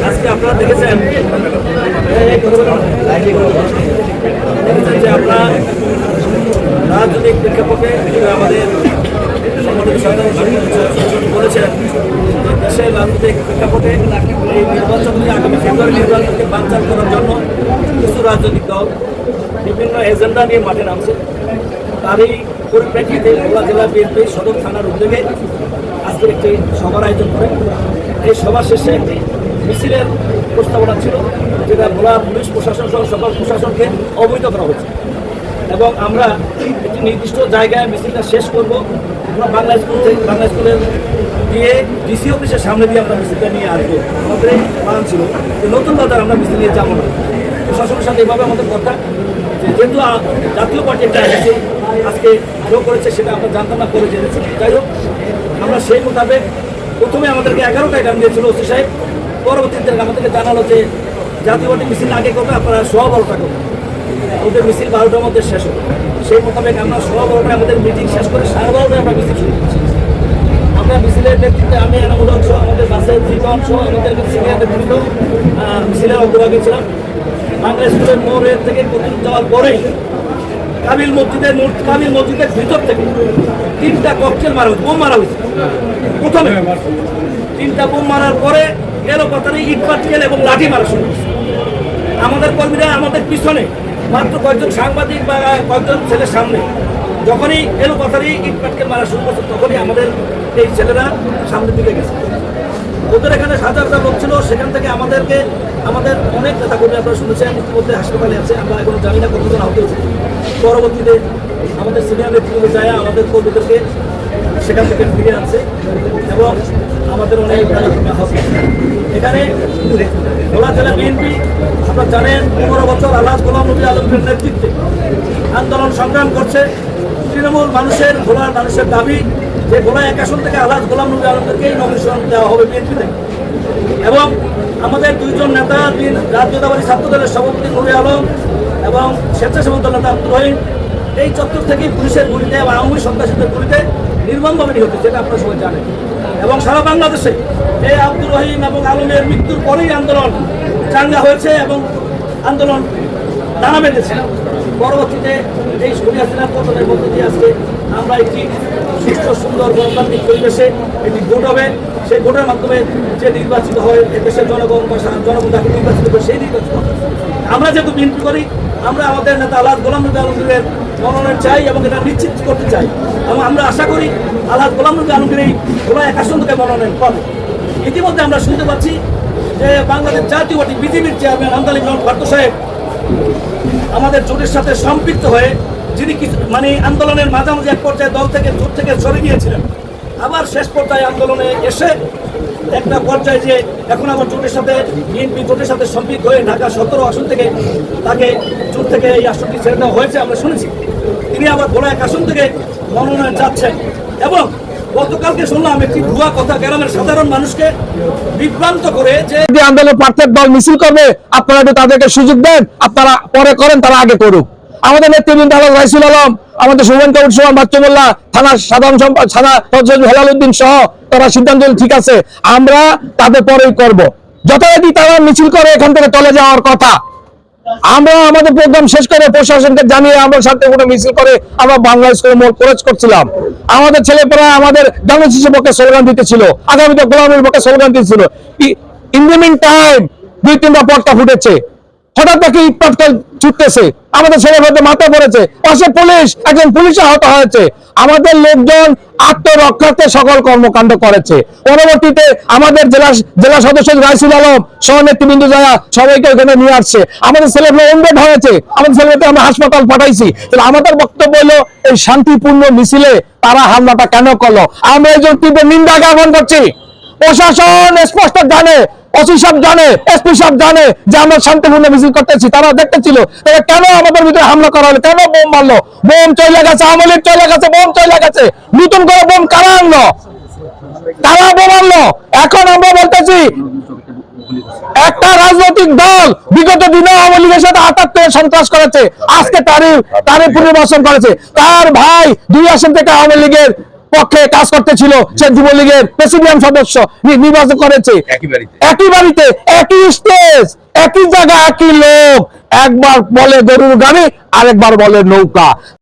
আজকে আপনারা দেখেছেন দেখেছেন যে আমরা রাজনৈতিক প্রেক্ষাপটে আমাদের বলেছেন দেশের রাজনৈতিক প্রেক্ষাপটে এই আগামী ফেব্রুয়ারি নির্বাচনকে করার জন্য কিছু রাজনৈতিক দল বিভিন্ন এজেন্ডা নিয়ে মাঠে নামছে তারই পরিপ্রেক্ষিতে ভোলা জেলা বিএনপি সদর থানার উদ্যোগে আজকে একটি সভার আয়োজন করে। এই সভা শেষে একটি মিছিলের প্রস্তাবনা ছিল, যেটা ভোলা পুলিশ প্রশাসন সহ সকল প্রশাসনকে অবহিত করা হয়েছে। এবং আমরা একটি নির্দিষ্ট জায়গায় মিছিলটা শেষ করব। আমরা বাংলা স্কুল থেকে বাংলা স্কুলের দিয়ে ডিসি অফিসের সামনে দিয়ে আমরা মিছিলটা নিয়ে আসব। আমাদের প্ল্যান ছিল যে নতুন বাজার আমরা মিছিল নিয়ে যাব না। প্রশাসনের সাথে এভাবে আমাদের কথা যেহেতু জাতীয় পার্টি একটা আজকে যোগ করেছে, সেটা আমরা জানতাম না করে জেনেছি। যাই হোক, আমরা সেই মোতাবেক প্রথমে আমাদেরকে এগারোটা আইটেম দিয়েছিল ওসি সাহেব। পরবর্তীতে আমাদেরকে জানালো যে জাতীয় পার্টি মিছিল আগে করবে, আপনারা সোয়া বারোটা করবেন ওদের মিছিল বারোটার মধ্যে শেষ হবে। সেই মোতাবেক আমরা সোয়া বারোটায় আমাদের মিটিং শেষ করে সাড়ে বারোটায় আমরা মিছিল শুরু করছি। আমরা মিছিলের নেতৃত্বে আমি এনামুল সহ আমাদের বাসের জীবন সহ আমাদের সিনিয়র নেতৃত্ব মিছিলের অগ্রভাগে ছিলাম। বাংলা স্কুলের মোড়ের থেকে প্রতিদিন যাওয়ার পরেই কাবিল মসজিদের কাবিল মসজিদের ভিতর থেকে তিনটা ককটেল মারা হয়েছে, বোম মারা হয়েছে। প্রথমে তিনটা বোম মারার পরে এলো কথারে ইট পাটকেল এবং লাঠি মারা শুরু আমাদের কর্মীরা আমাদের পিছনে, মাত্র কয়েকজন সাংবাদিক বা কয়েকজন ছেলের সামনে, যখনই এলো কথারই ইট পাটকেল মারা শুরু করছে তখনই আমাদের এই ছেলেরা সামনের দিকে গেছে। ওদের এখানে হাজার হাজার লোক ছিল, সেখান থেকে আমাদেরকে, আমাদের অনেক নেতা কর্মী আপনারা শুনেছেন, ইতিমধ্যে হাসপাতালে আছে, আমরা এখনও জানি না কতজন আহত হয়েছে। পরবর্তীতে আমাদের সিনিয়র নেতৃত্ব যায়, আমাদের কর্মীদেরকে সেখান থেকে ফিরে আনছে এবং আমাদের অনেক এখানে ভোলা জেলা বিএনপি, আপনারা জানেন, পনেরো বছর আল্লাহ গোলাম নবী আলমের নেতৃত্বে আন্দোলন সংগ্রাম করছে। তৃণমূল মানুষের, ভোলার মানুষের দাবি যে ভোলা এক আসন থেকে আল্লাহ গোলাম নবী আলমদেরকেই নমিনেশন দেওয়া হবে বিএনপি থেকে এবং আমাদের দুইজন নেতা, তিন জাতীয়তাবাদী ছাত্র দলের সভাপতি নুরে আলম এবং স্বেচ্ছাসেবক দল নেতা আব্দুল রহিম এই চত্বর থেকে পুলিশের গুলিতে এবং আওয়ামী সন্ত্রাসীদের গুলিতে নির্মমভাবে নিহত যেটা আপনারা সবাই জানেন। এবং সারা বাংলাদেশে এই আব্দুল রহিম এবং আলমের মৃত্যুর পরেই আন্দোলন চাঙ্গা হয়েছে এবং আন্দোলন দানা বেঁধেছে। পরবর্তীতে এই সরিয়াসিনা পতনের মধ্যে দিয়ে আজকে আমরা একটি সুস্থ, সুন্দর, গণতান্ত্রিক পরিবেশে একটি ভোট হবে। সেই ভোটের মাধ্যমে যে নির্বাচিত হয় দেশের জনগণ বা জনগণ যাকে নির্বাচিত করে সেই নির্বাচিত হবে। আমরা যেহেতু বিএনপি করি আমরা আমাদের নেতা আল্লাহ গোলাম নবী আলমগীরের মনোনয়ন চাই এবং এটা নিশ্চিত করতে চাই। এবং আমরা আশা করি আল্লাহ গোলাম নবী আলমগীর এই গোলা এক আসন মনোনয়ন পাবে। ইতিমধ্যে আমরা শুনতে পাচ্ছি যে বাংলাদেশ জাতীয় পার্টি বিজেপির চেয়ারম্যান আমদালি ইমরান ভারত সাহেব আমাদের জোটের সাথে সম্পৃক্ত হয়ে যিনি মানে আন্দোলনের মাঝামাঝি এক পর্যায়ে দল থেকে জোট থেকে সরে গিয়েছিলেন। আবার শেষ পর্যায়ে আন্দোলনে এসে একটা পর্যায়ে যে এখন আবার জোটের সাথে বিএনপি জোটের সাথে সম্পৃক্ত হয়ে ঢাকা সতেরো আসন থেকে তাকে জোট থেকে এই আসনটি ছেড়ে দেওয়া হয়েছে, আমরা শুনেছি। তিনি আবার ভোলা এক আসন থেকে মনোনয়ন চাচ্ছেন। এবং গতকালকে শুনলাম কথা সাধারণ মানুষকে বিভ্রান্ত করে যে আন্দোলন দল মিছিল করবে, আপনারা তাদেরকে সুযোগ দেন, আপনারা পরে করেন, তারা আগে করুক। আমাদের নেতৃবৃন্দ আলম, রাইসুল আলম, আমাদের সুমন কাপুর সোহান বাচ্চুমোল্লা থানার সাধারণ সম্পাদক থানা সদস্য হেলাল উদ্দিন সহ তারা সিদ্ধান্ত ঠিক আছে, আমরা তাদের পরেই করব। যথারীতি তারা মিছিল করে এখান থেকে চলে যাওয়ার কথা। আমরা আমাদের প্রোগ্রাম শেষ করে প্রশাসনকে জানিয়ে আমরা শান্তিপূর্ণ মিছিল করে আমরা বাংলা স্কুলে মোট খরচ করছিলাম। আমাদের ছেলেপেরা আমাদের শিশু পক্ষে স্লোগান দিতেছিল আগামীতে গোলামের পক্ষে স্লোগান দিতেছিল ইন দ্য মিন টাইম দুই তিনটা পটকা ফুটেছে। হঠাৎ দেখি ইটপাটকাল ছুটতেছে। আমাদের ছেলে মেয়েদের মাথা পড়েছে। পাশে পুলিশ, একজন পুলিশ আহত হয়েছে। আমাদের লোকজন আত্মরক্ষার্থে সকল কর্মকাণ্ড করেছে। পরবর্তীতে আমাদের জেলা জেলা সদস্য রাইসুল আলম সহ নেতৃবৃন্দ যারা সবাইকে ওখানে নিয়ে আসছে, আমাদের ছেলেমেয়ে উন্ডেড হয়েছে। আমাদের ছেলেমেয়েকে আমরা হাসপাতাল পাঠাইছি। তাহলে আমাদের বক্তব্য হলো, এই শান্তিপূর্ণ মিছিলে তারা হামলাটা কেন করল? আমরা এই জন্য তীব্র নিন্দা জ্ঞাপন করছি। প্রশাসন স্পষ্ট জানে ওসি সাহেব জানে, এসপি সাহেব জানে যে আমরা শান্তিপূর্ণ মিছিল করতেছি। তারা দেখতেছিল তাহলে কেন আমাদের ভিতরে হামলা করা হলো? কেন বোম মারলো? বোম চলে গেছে আমলির চলে গেছে, বোম চলে গেছে। নতুন করে বোম কারা আনলো? কারা বোম আনলো? এখন আমরা বলতেছি, একটা রাজনৈতিক দল বিগত দিনে আওয়ামী লীগের সাথে আটাত্তর সন্ত্রাস করেছে। আজকে তারই তারই পুনর্বাসন করেছে। তার ভাই দুই আসন থেকে আওয়ামী লীগের পক্ষে কাজ করতেছিল সে যুবলীগের প্রেসিডিয়াম সদস্য নির্বাচন করেছে। একই বাড়িতে। একই স্টেজ একই জায়গা একই লোক। একবার বলে গরুর গাড়ি আরেকবার বলে নৌকা।